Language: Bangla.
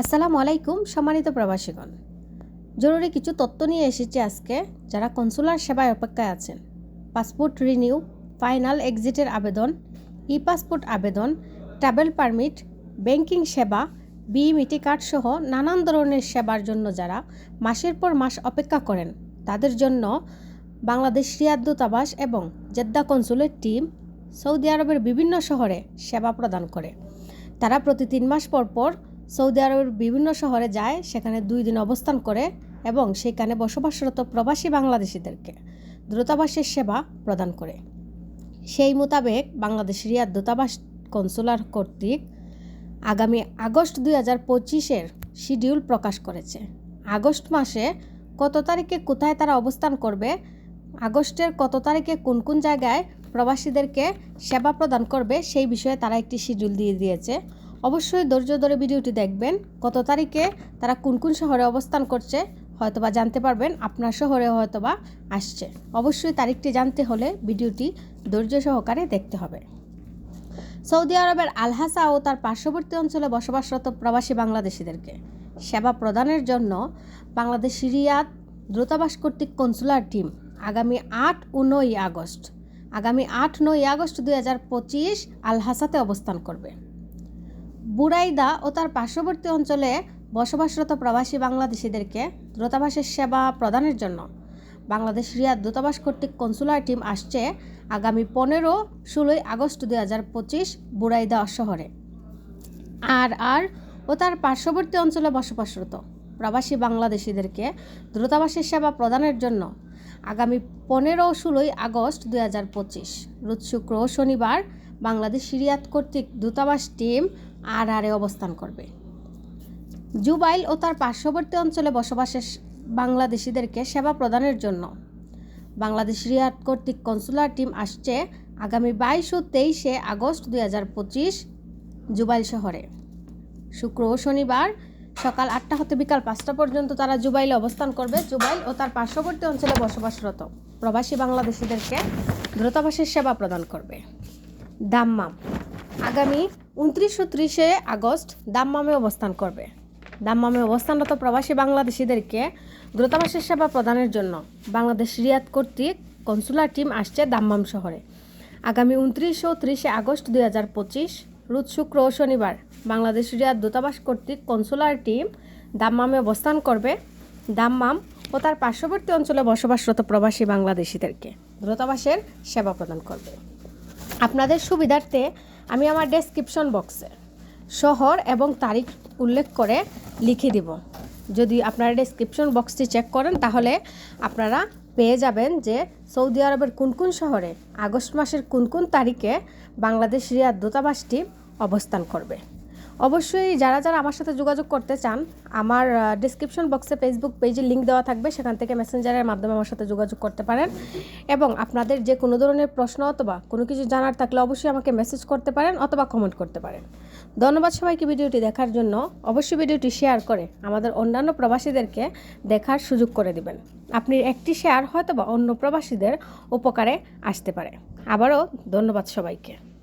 আসসালামু আলাইকুম, সম্মানিত প্রবাসীগণ। জরুরি কিছু তথ্য নিয়ে এসেছি আজকে যারা কনসুলার সেবায় অপেক্ষায় আছেন। পাসপোর্ট রিনিউ, ফাইনাল এক্সিটের আবেদন ই পাসপোর্ট আবেদন, ট্রাভেল পারমিট, ব্যাংকিং সেবা বি বিইমিটি কার্ড সহ নানান ধরনের সেবার জন্য যারা মাসের পর মাস অপেক্ষা করেন, তাদের জন্য বাংলাদেশ রিয়াদ দূতাবাস এবং জেদ্দা কনসুলের টিম সৌদি আরবের বিভিন্ন শহরে সেবা প্রদান করে। তারা প্রতি তিন মাস পর পর সৌদি আরবের বিভিন্ন শহরে যায়, সেখানে দুই দিন অবস্থান করে এবং সেখানে বসবাসরত প্রবাসী বাংলাদেশিদেরকে দূতাবাসের সেবা প্রদান করে। সেই মোতাবেক বাংলাদেশ রিয়াদ দূতাবাস কনসুলার কর্তৃক আগামী আগস্ট দুই হাজার পঁচিশের শিডিউল প্রকাশ করেছে। আগস্ট মাসে কত তারিখে কোথায় তারা অবস্থান করবে, আগস্টের কত তারিখে কোন কোন জায়গায় প্রবাসীদেরকে সেবা প্রদান করবে, সেই বিষয়ে তারা একটি শিডিউল দিয়ে দিয়েছে। অবশ্যই ধৈর্য ধরে ভিডিওটি দেখবেন। কত তারিখে তারা কোন কোন শহরে অবস্থান করছে, হয়তোবা জানতে পারবেন। আপনার শহরে হয়তোবা আসছে। অবশ্যই তারিখটি জানতে হলে ভিডিওটি ধৈর্য সহকারে দেখতে হবে। সৌদি আরবের আলহাসা ও তার পার্শ্ববর্তী অঞ্চলে বসবাসরত প্রবাসী বাংলাদেশিদেরকে সেবা প্রদানের জন্য বাংলাদেশ রিয়াদ দূতাবাস কর্তৃক কনসুলার টিম আগামী আট ও নয় আগস্ট, আগামী আট নয় আগস্ট দুই হাজার পঁচিশ আলহাসাতে অবস্থান করবে। বুরাইদা ও তার পার্শ্ববর্তী অঞ্চলে বসবাসরত প্রবাসী বাংলাদেশিদেরকে দূতাবাসের সেবা প্রদানের জন্য বাংলাদেশ রিয়াদ দূতাবাস কর্তৃক কনসুলার টিম আসছে আগামী পনেরো, ষোলোই আগস্ট দুই হাজার পঁচিশ বুরাইদা শহরে। আর আর ও তার পার্শ্ববর্তী অঞ্চলে বসবাসরত প্রবাসী বাংলাদেশিদেরকে দূতাবাসের সেবা প্রদানের জন্য আগামী পনেরো, ষোলোই আগস্ট দুই হাজার পঁচিশ, রোজ শুক্র শনিবার বাংলাদেশ রিয়াদ কর্তৃক দূতাবাস টিম আর আরে অবস্থান করবে। জুবাইল ও তার পার্শ্ববর্তী অঞ্চলে বসবাসের বাংলাদেশিদেরকে সেবা প্রদানের জন্য। বাংলাদেশ রিয়াদ কর্তৃক কনসুলার টিম আসছে আগামী বাইশ ও তেইশে আগস্ট দুই হাজার পঁচিশ জুবাইল শহরে। শুক্র ও শনিবার সকাল আটটা হতে বিকাল পাঁচটা পর্যন্ত তারা জুবাইলে অবস্থান করবে। জুবাইল ও তার পার্শ্ববর্তী অঞ্চলে বসবাসরত প্রবাসী বাংলাদেশিদেরকে দ্রুতাবাসের সেবা প্রদান করবে। দাম্মাম। আগামী উনত্রিশ ও ত্রিশে আগস্ট দাম্মামে অবস্থান করবে। দাম্মামে অবস্থানরত প্রবাসী বাংলাদেশিদেরকে দূতাবাসের সেবা প্রদানের জন্য বাংলাদেশ রিয়াদ কর্তৃক কনসুলার টিম আসছে দাম্মাম শহরে। আগামী উনত্রিশ ও ত্রিশে আগস্ট দুই হাজার পঁচিশ রোজ শুক্র ও শনিবার বাংলাদেশ রিয়াদ দূতাবাস কর্তৃক কনসুলার টিম দাম্মামে অবস্থান করবে। দাম্মাম ও তার পার্শ্ববর্তী অঞ্চলে বসবাসরত প্রবাসী বাংলাদেশিদেরকে দূতাবাসের সেবা প্রদান করবে। আপনাদের সুবিধার্থে আমি আমার ডেসক্রিপশন বক্সে শহর এবং তারিখ উল্লেখ করে লিখে দিব। যদি আপনারা ডেসক্রিপশন বক্সটি চেক করেন, তাহলে আপনারা পেয়ে যাবেন যে সৌদি আরবের কোন কোন শহরে আগস্ট মাসের কোন কোন তারিখে বাংলাদেশ রিয়াদ দূতাবাসটি অবস্থান করবে। অবশ্যই যারা যারা আমার সাথে যোগাযোগ করতে চান, আমার ডিসক্রিপশন বক্সে ফেসবুক পেজে লিঙ্ক দেওয়া থাকবে, সেখান থেকে মেসেঞ্জারের মাধ্যমে আমার সাথে যোগাযোগ করতে পারেন। এবং আপনাদের যে কোনো ধরনের প্রশ্ন অথবা কোনো কিছু জানার থাকলে অবশ্যই আমাকে মেসেজ করতে পারেন অথবা কমেন্ট করতে পারেন। ধন্যবাদ সবাইকে ভিডিওটি দেখার জন্য। অবশ্যই ভিডিওটি শেয়ার করে আমাদের অন্যান্য প্রবাসীদেরকে দেখার সুযোগ করে দিবেন। আপনি একটি শেয়ার হয়তোবা অন্য প্রবাসীদের উপকারে আসতে পারে। আবারও ধন্যবাদ সবাইকে।